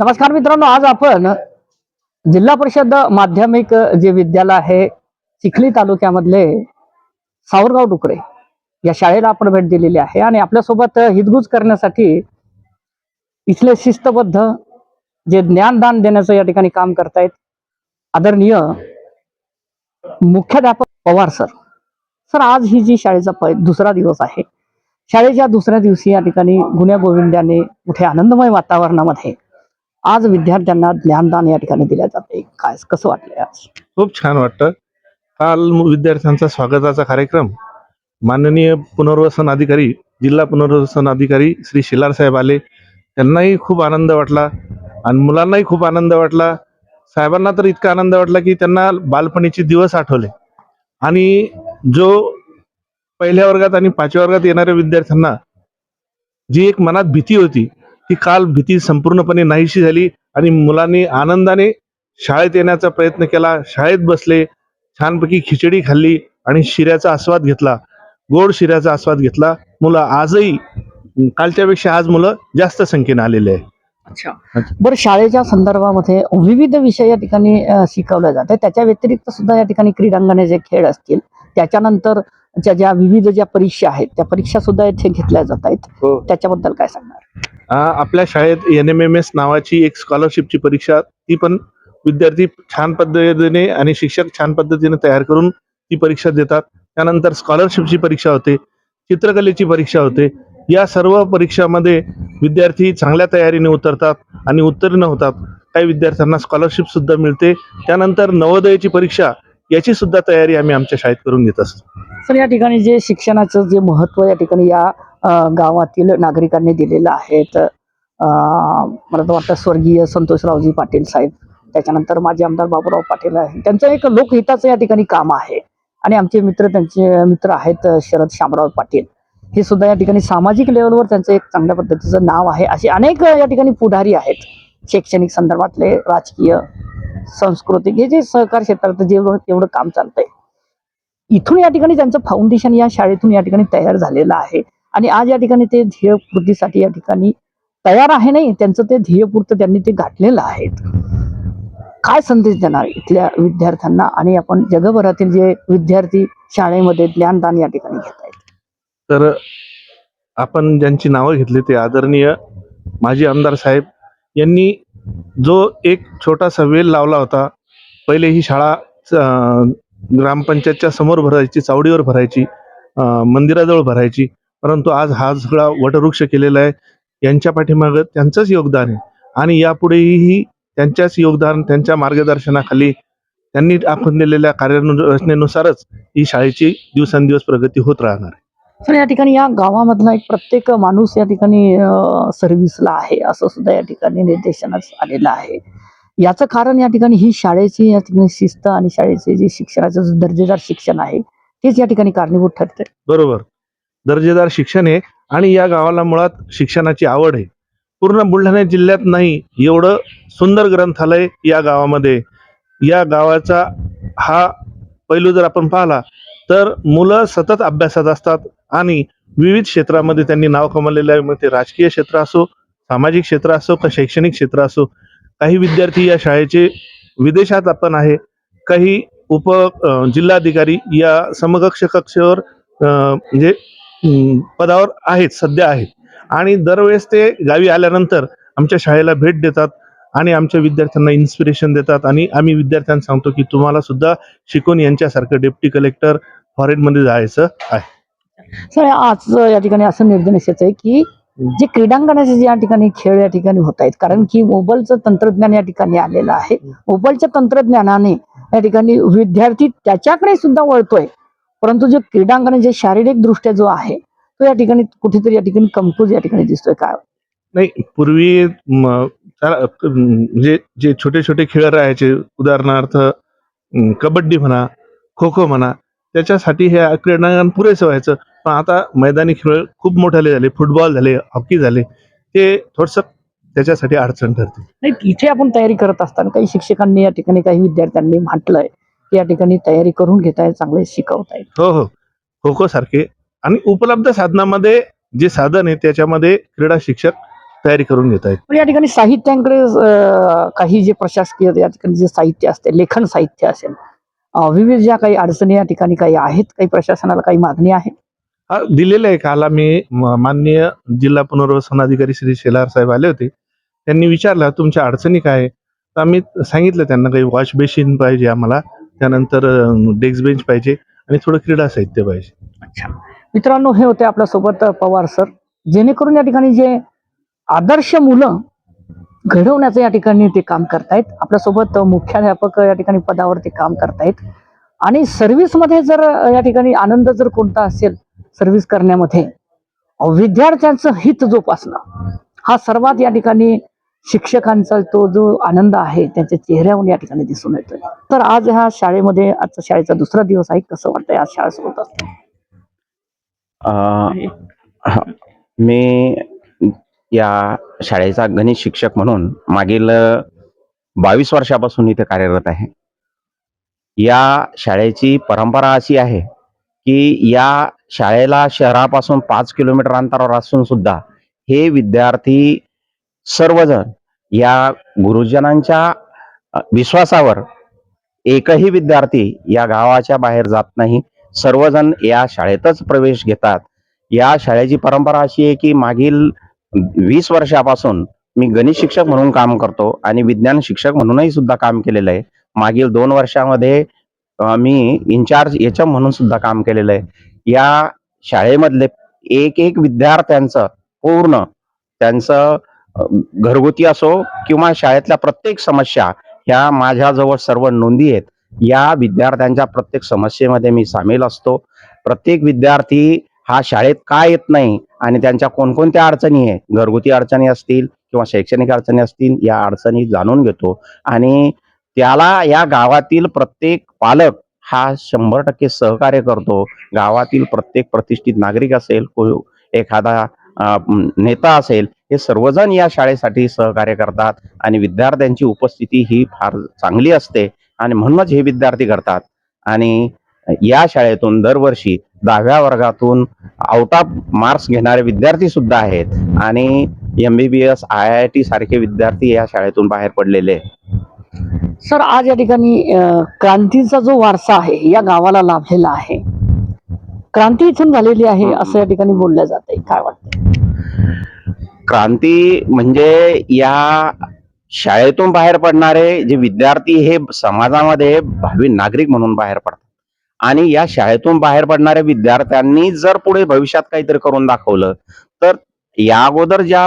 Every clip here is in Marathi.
नमस्कार मित्रांनो आज आपण जिल्हा परिषद माध्यमिक जे विद्यालय आहे चिखली तालुक्यामधले सावरगाव डुकरे या शाळेला आपण भेट दिलेली आहे आणि आपल्यासोबत हितगुज करण्यासाठी इथले शिस्तबद्ध जे ज्ञानदान देण्याचं या ठिकाणी काम करतायत आदरणीय मुख्याध्यापक पवार सर. सर आज ही जी शाळेचा दुसरा दिवस आहे शाळेच्या दुसऱ्या दिवशी या ठिकाणी गुन्ह्या गोविंद्याने कुठे आनंदमय वातावरणामध्ये आज विद्यार्थ्यांना ज्ञानदान या ठिकाणी दिल्या जाते. काय कसं वाटलंय आज? खूप छान वाटतं. काल विद्यार्थ्यांचा स्वागताचा कार्यक्रम माननीय पुनर्वसन अधिकारी जिल्हा पुनर्वसन अधिकारी श्री शिलार साहेब आले. त्यांनाही खूप आनंद वाटला आणि मुलांनाही खूप आनंद वाटला. साहेबांना तर इतका आनंद वाटला की त्यांना बालपणीचे दिवस आठवले. आणि जो पहिल्या वर्गात आणि पाचव्या वर्गात येणाऱ्या विद्यार्थ्यांना जी एक मनात भीती होती ती काल भीती संपूर्णपणे नाहीशी झाली आणि मुलांनी आनंदाने शाळेत येण्याचा प्रयत्न केला. शाळेत बसले छानपैकी खिचडी खाल्ली आणि शिऱ्याचा आस्वाद घेतला. गोड शिऱ्याचा आस्वाद घेतला. मुलं आजही कालच्यापेक्षा आज मुलं जास्त संख्येने आलेले आहे अच्छा. बरं शाळेच्या संदर्भामध्ये विविध विषय या ठिकाणी शिकवले जाते त्याच्या व्यतिरिक्त सुद्धा या ठिकाणी क्रीडांगणे जे खेळ असतील त्याच्यानंतर ज्या ज्या विविध ज्या परीक्षा आहेत त्या परीक्षा सुद्धा इथे घेतल्या जात आहेत. हो. त्याच्याबद्दल काय सांगणार? आपल्या शाळेत एन एम एम एस नावाची एक स्कॉलरशिपची परीक्षा ती पण विद्यार्थी छान पद्धतीने आणि शिक्षक छान पद्धतीने तयार करून ती परीक्षा देतात. त्यानंतर स्कॉलरशिपची परीक्षा होते चित्रकलेची परीक्षा होते. या सर्व परीक्षामध्ये विद्यार्थी चांगल्या तयारीने उतरतात आणि उत्तीर्ण होतात. काही विद्यार्थ्यांना स्कॉलरशिप सुद्धा मिळते. त्यानंतर नवोदयाची परीक्षा याची सुद्धा तयारी आम्ही आमच्या शाळेत करून घेत असतो. तर या ठिकाणी जे शिक्षणाचं जे महत्त्व या ठिकाणी या गावातील नागरिकांनी दिलेलं आहे. तर मला तर वाटतं स्वर्गीय संतोषरावजी पाटील साहेब त्याच्यानंतर माजी आमदार बाबूराव पाटील आहे. त्यांचं एक लोकहिताचं या ठिकाणी काम आहे. आणि आमचे मित्र त्यांचे मित्र आहेत शरद शामराव पाटील. हे सुद्धा या ठिकाणी सामाजिक लेवलवर त्यांचं एक चांगल्या पद्धतीचं नाव आहे. असे अनेक या ठिकाणी पुढारी आहेत. शैक्षणिक संदर्भातले राजकीय सांस्कृतिक हे जे सहकार क्षेत्रात जेवढं तेवढं काम चालतंय. इथून या ठिकाणी त्यांचं फाउंडेशन या शाळेतून या ठिकाणी तयार झालेलं आहे. आणि आज या ठिकाणी ते ध्येयपूर्तीसाठी या ठिकाणी तयार आहे नाही त्यांचं ते ध्येयपूर्त त्यांनी ते गाठलेलं आहे काय संदेश देणार इथल्या विद्यार्थ्यांना आणि आपण जगभरातील जे विद्यार्थी शाळेमध्ये ज्ञानदान या ठिकाणी घेत आहेत? तर आपण ज्यांची नावं घेतली ते आदरणीय माजी आमदार साहेब यांनी जो एक छोटासा वेल लावला होता पहिले ही शाळा ग्रामपंचायतच्या समोर भरायची चावडीवर भरायची अं, मंदिराजवळ भरायची परंतु आज हा सगळा वटवृक्ष केलेला आहे. यांच्या पाठीमागं त्यांचंच योगदान आहे. आणि यापुढेही त्यांच्याच योगदान त्यांच्या मार्गदर्शनाखाली त्यांनी आखून दिलेल्या कार्यरचनेनुसारच ही शाळेची दिवसेंदिवस प्रगती होत राहणार आहे. तर या ठिकाणी या गावामधला एक प्रत्येक माणूस या ठिकाणी सर्व्हिसला आहे असं सुद्धा या ठिकाणी निर्देशनास आलेलं आहे. याचं कारण या ठिकाणी ही शाळेची या ठिकाणी शिस्त आणि शाळेचे जे शिक्षणाचं दर्जेदार शिक्षण आहे तेच या ठिकाणी कारणीभूत ठरते बरोबर. दर्जेदार शिक्षण आहे आणि या गावाला मुळात शिक्षणाची आवड आहे. पूर्ण बुलढाणा जिल्ह्यात नाही एवढं सुंदर ग्रंथालय या गावामध्ये या गावाचा हा पैलू जर आपण पाहिला तर मुलं सतत अभ्यासात असतात आणि विविध क्षेत्रामध्ये त्यांनी नाव कमवलेलं आहे. मग ते राजकीय क्षेत्र असो सामाजिक क्षेत्र असो का शैक्षणिक क्षेत्र असो काही विद्यार्थी या शाळेचे विदेशात आपण आहे. काही उप जिल्हाधिकारी या समकक्ष कक्षेवर म्हणजे पदावर आहेत सध्या आहेत. आणि दरवेळेस ते गावी आल्यानंतर आमच्या शाळेला भेट देतात आणि आमच्या विद्यार्थ्यांना इन्स्पिरेशन देतात. आणि आम्ही विद्यार्थ्यांना सांगतो की तुम्हाला सुद्धा शिकून यांच्यासारखं डेप्टी कलेक्टर फॉरेनमध्ये जायचं आहे. सर आज या ठिकाणी असं निर्देश आहे की जे क्रीडांगणाचे जे या ठिकाणी खेळ या ठिकाणी होत आहेत कारण की मोबाईलचं तंत्रज्ञान या ठिकाणी आलेलं आहे. मोबाईलच्या तंत्रज्ञानाने या ठिकाणी विद्यार्थी त्याच्याकडे सुद्धा वळतोय. परंतु जे क्रीडांगण जे शारीरिक दृष्ट्या जो आहे तो या ठिकाणी कुठेतरी या ठिकाणी कमकुज या ठिकाणी दिसतोय. काय? नाही पूर्वी म्हणजे जे छोटे छोटे खेळ राहायचे उदाहरणार्थ कबड्डी म्हणा खो खो म्हणा त्याच्यासाठी हे क्रीडांगण पुरेसं व्हायचं. पण आता मैदानी खेळ खूप मोठाले झाले फुटबॉल झाले हॉकी झाले ते थोडस त्याच्यासाठी अडचण ठरते. नाही इथे आपण तयारी करत असताना काही शिक्षकांनी या ठिकाणी काही विद्यार्थ्यांनी म्हटलंय या ठिकाणी तयारी करून घेताय चांगले शिकवतायत हो हो. खो खो सारखे. आणि उपलब्ध साधनामध्ये जे साधन आहे त्याच्यामध्ये क्रीडा शिक्षक तयारी करून घेत आहेत या ठिकाणी साहित्यांकडे काही जे प्रशासकीय या ठिकाणी जे साहित्य असते लेखन साहित्य असेल विविध ज्या काही अडचणी या ठिकाणी काही आहेत काही प्रशासनाला काही मागणी आहे? दिलेलं आहे. काल आम्ही म- माननीय जिल्हा पुनर्वसन अधिकारी श्री शेलार साहेब आले होते. त्यांनी विचारलं तुमच्या अडचणी काय आहे?" तर आम्ही सांगितलं त्यांना काही वॉश बेसिन पाहिजे आम्हाला. त्यानंतर डेस्क बेंच पाहिजे आणि थोडं क्रीडा साहित्य पाहिजे. अच्छा. मित्रांनो हे होते आपल्यासोबत पवार सर. जेणेकरून या ठिकाणी जे आदर्श मुलं घडवण्याचं या ठिकाणी ते काम करतायत आपल्यासोबत मुख्याध्यापक या ठिकाणी पदावर ते काम करतायत. आणि सर्व्हिसमध्ये जर या ठिकाणी आनंद जर कोणता असेल सर्व्हिस करण्यामध्ये विद्यार्थ्यांचं हित जोपासणं हा सर्वात या ठिकाणी शिक्षकांचा तो जो आनंद आहे त्यांच्या चेहऱ्यावरून या ठिकाणी दिसून येतोय. तर आज ह्या शाळेमध्ये आजचा शाळेचा दुसरा दिवस आहे कसं वाटतंय आज शाळा सुरू होत मी या शाळेचा गणित शिक्षक म्हणून मागील बावीस वर्षापासून इथे कार्यरत आहे. या शाळेची परंपरा अशी आहे की या शाळेला शहरापासून पाच किलोमीटर अंतरावर असून सुद्धा हे विद्यार्थी सर्वजण या गुरुजनांच्या विश्वासावर एकही विद्यार्थी या गावाच्या बाहेर जात नाही. सर्वजण या शाळेतच प्रवेश घेतात. या शाळेची परंपरा अशी आहे की मागील वीस वर्षापासून मी गणित शिक्षक म्हणून काम करतो आणि विज्ञान शिक्षक म्हणूनही सुद्धा काम केलेलं आहे. मागील दोन वर्षामध्ये मी इन्चार्ज एच म्हणून सुद्धा काम केलेलं आहे. या शाळेमधले एक एक विद्यार्थ्यांचं पूर्ण त्यांचं घरगुती असो किंवा शाळेतल्या प्रत्येक समस्या ह्या माझ्याजवळ सर्व नोंदी आहेत. या विद्यार्थ्यांच्या प्रत्येक समस्येमध्ये मी सामील असतो. प्रत्येक विद्यार्थी हा शाळेत का येत नाही आणि त्यांच्या कोणकोणत्या अडचणी आहे घरगुती अडचणी असतील किंवा शैक्षणिक अडचणी असतील या अडचणी जाणून घेतो. आणि त्याला या गावातील प्रत्येक पालक हा शंभर टक्के सहकार्य करतो. गावातील प्रत्येक प्रतिष्ठित नागरिक असेल को- एखादा नेता असेल हे सर्वजण या शाळेसाठी सहकार्य करतात आणि विद्यार्थ्यांची उपस्थिती ही फार चांगली असते आणि म्हणूनच हे विद्यार्थी करतात. आणि या शाळेतून दरवर्षी दहाव्या वर्गातून आउट ऑफ मार्क्स घेणारे विद्यार्थी सुद्धा आहेत आणि M B B S I I T सारखे विद्यार्थी या शाळेतून बाहेर पडलेले. सर आज या ठिकाणी क्रांतीचा जो वारसा आहे या गावाला लाभलेला आहे. क्रांती इथून झालेली आहे असं या ठिकाणी बोललं जात काय वाटतं क्रांती म्हणजे या शाळेतून बाहेर पडणारे जे विद्यार्थी हे समाजामध्ये भावी नागरिक म्हणून बाहेर पडतात. आणि या शाळेतून बाहेर पडणाऱ्या विद्यार्थ्यांनी जर पुढे भविष्यात काहीतरी करून दाखवलं तर या अगोदर ज्या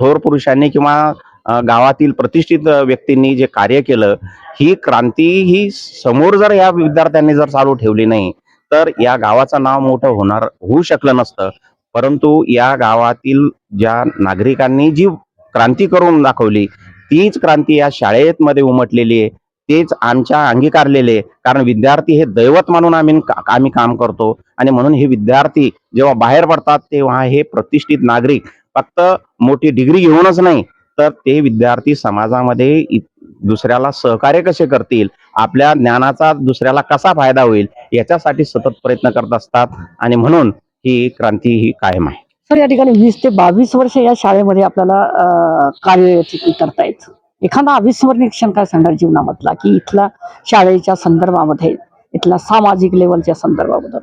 थोर पुरुषांनी किंवा गावातील प्रतिष्ठित व्यक्तींनी जे कार्य केलं ही क्रांती ही समोर जर या विद्यार्थ्यांनी जर चालू ठेवली नाही तर या गावाचं नाव मोठं होणार होऊ शकलं नसतं. परंतु या गावातील ज्या नागरिकांनी जी क्रांती करून दाखवली तीच क्रांती या शाळेत मध्ये उमटलेली आहे. तेच आमच्या अंगीकारलेले आहे. कारण विद्यार्थी हे दैवत म्हणून आम्ही आम्ही काम करतो. आणि म्हणून हे विद्यार्थी जेव्हा बाहेर पडतात तेव्हा हे प्रतिष्ठित नागरिक फक्त मोठी डिग्री घेऊनच नाही तर ते विद्यार्थी समाजामध्ये इ- दुसऱ्याला सहकार्य कसे करतील? आपल्या ज्ञानाचा दुसऱ्याला कसा फायदा होईल? याच्यासाठी सतत प्रयत्न करत असतात. आणि म्हणून ही क्रांती ही कायम आहे. सर या ठिकाणी वीस ते बावीस वर्ष या शाळेमध्ये आपल्याला कार्य या ठिकाणी करतायत एखादा अविस्मरणीय क्षण काय सांगणार जीवनामधला? की इथला शाळेच्या संदर्भामध्ये इथला सामाजिक लेवलच्या संदर्भाबद्दल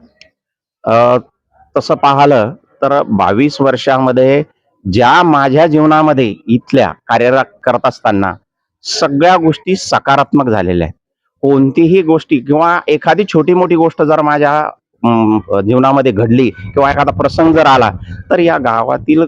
अ, तसं पाहिलं तर बावीस वर्षामध्ये ज्या माझ्या जीवनामध्ये इथल्या कार्यरत करत असताना सगळ्या गोष्टी सकारात्मक झालेल्या आहेत. कोणतीही गोष्टी किंवा एखादी छोटी मोठी गोष्ट जर माझ्या जीवनामध्ये घडली किंवा एखादा प्रसंग जर आला तर या गावातील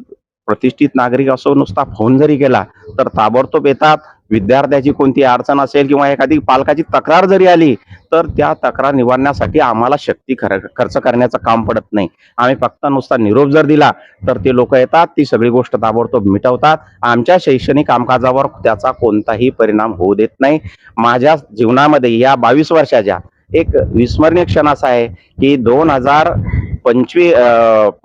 प्रतिष्ठित नागरिक असो नुसता फोन जरी केला तर ताबडतोब येतात. विद्यार्थ्याची कोणती अडचण असेल किंवा एखादी पालकाची तक्रार जरी आली तर त्या तक्रार निवारण्यासाठी आम्हाला शक्ती खर- खर्च करण्याचं काम पडत नाही. आम्ही फक्त नुसता निरोप जर दिला तर ते लोक येतात ती सगळी गोष्ट ताबडतोब मिटवतात. आमच्या शैक्षणिक कामकाजावर त्याचा कोणताही परिणाम होऊ देत नाही. माझ्या जीवनामध्ये या बावीस वर्षाच्या एक विस्मरणीय क्षण असा आहे की दोन हजार पंचवी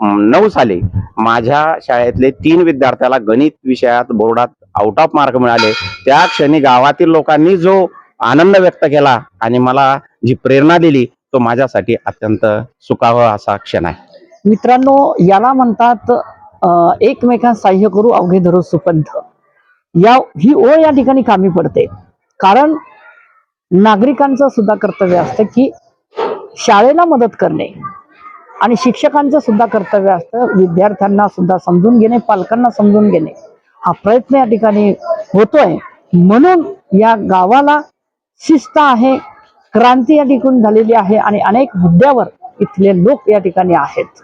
नऊ साली माझ्या शाळेतले तीन विद्यार्थ्याला गणित विषयात बोर्डात आउट ऑफ मार्क मिळाले. त्या क्षणी गावातील लोकांनी जो आनंद व्यक्त केला आणि मला जी प्रेरणा दिली तो माझ्यासाठी अत्यंत सुखाव असा क्षण आहे. मित्रांनो याला म्हणतात अं, एकमेकांना सहाय्य करू अवघे धरू सुपंथ. या ही ओळ या ठिकाणी कामी पडते. कारण नागरिकांचं सुद्धा कर्तव्य असतं की शाळेला मदत करणे. आणि शिक्षकांचं सुद्धा कर्तव्य असतं विद्यार्थ्यांना सुद्धा समजून घेणे पालकांना समजून घेणे. हा प्रयत्न या ठिकाणी होतोय. म्हणून या गावाला शिस्त आहे क्रांती या ठिकाणी झालेली आहे आणि अनेक मुद्द्यावर इथले लोक या ठिकाणी आहेत.